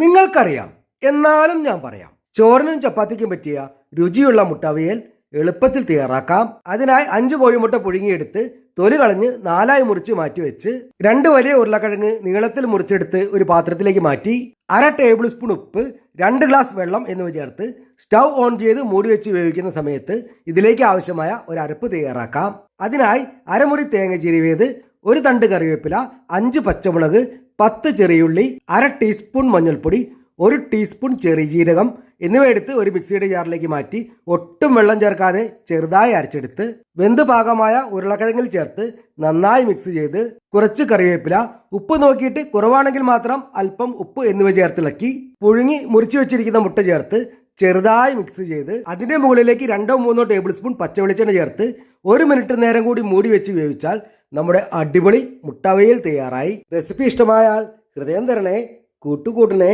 നിങ്ങൾക്കറിയാം. എന്നാലും ഞാൻ പറയാം. ചോറിനും ചപ്പാത്തിക്കും പറ്റിയ രുചിയുള്ള മുട്ടവയൽ എളുപ്പത്തിൽ തയ്യാറാക്കാം. അതിനായി അഞ്ച് കോഴിമുട്ട പുഴുങ്ങിയെടുത്ത് തൊലി കളഞ്ഞ് നാലായി മുറിച്ച് മാറ്റി വെച്ച് രണ്ട് വലിയ ഉരുളക്കിഴങ്ങ് നീളത്തിൽ മുറിച്ചെടുത്ത് ഒരു പാത്രത്തിലേക്ക് മാറ്റി അര ടേബിൾ സ്പൂൺ ഉപ്പ് രണ്ട് ഗ്ലാസ് വെള്ളം എന്നിവ ചേർത്ത് സ്റ്റൗ ഓൺ ചെയ്ത് മൂടി വെച്ച് ഉപയോഗിക്കുന്ന സമയത്ത് ഇതിലേക്ക് ആവശ്യമായ ഒരു അരപ്പ് തയ്യാറാക്കാം. അതിനായി അരമുറി തേങ്ങ ചിരിവേത് ഒരു തണ്ട് കറിവേപ്പില അഞ്ച് പച്ചമുളക് പത്ത് ചെറിയുള്ളി അര ടീസ്പൂൺ മഞ്ഞൾപ്പൊടി ഒരു ടീസ്പൂൺ ചെറിയ ജീരകം എന്നിവ എടുത്ത് ഒരു മിക്സിയുടെ ജാറിലേക്ക് മാറ്റി ഒട്ടും വെള്ളം ചേർക്കാതെ ചെറുതായി അരച്ചെടുത്ത് വെന്ത് പാകമായ ഉരുളക്കിഴങ്ങിൽ ചേർത്ത് നന്നായി മിക്സ് ചെയ്ത് കുറച്ച് കറിവേപ്പില ഉപ്പ് നോക്കിയിട്ട് കുറവാണെങ്കിൽ മാത്രം അല്പം ഉപ്പ് എന്നിവ ചേർത്തിളക്കി പുഴുങ്ങി മുറിച്ചു വെച്ചിരിക്കുന്ന മുട്ട ചേർത്ത് ചെറുതായി മിക്സ് ചെയ്ത് അതിന്റെ മുകളിലേക്ക് രണ്ടോ മൂന്നോ ടേബിൾ സ്പൂൺ പച്ചവെളിച്ചെണ്ണ ചേർത്ത് ഒരു മിനിറ്റ് നേരം കൂടി മൂടി വെച്ച് വേവിച്ചാൽ നമ്മുടെ അടിപൊളി മുട്ടവയിൽ തയ്യാറായി. റെസിപ്പി ഇഷ്ടമായാൽ ഹൃദയം തരണേ കൂട്ടുകൂട്ടണേ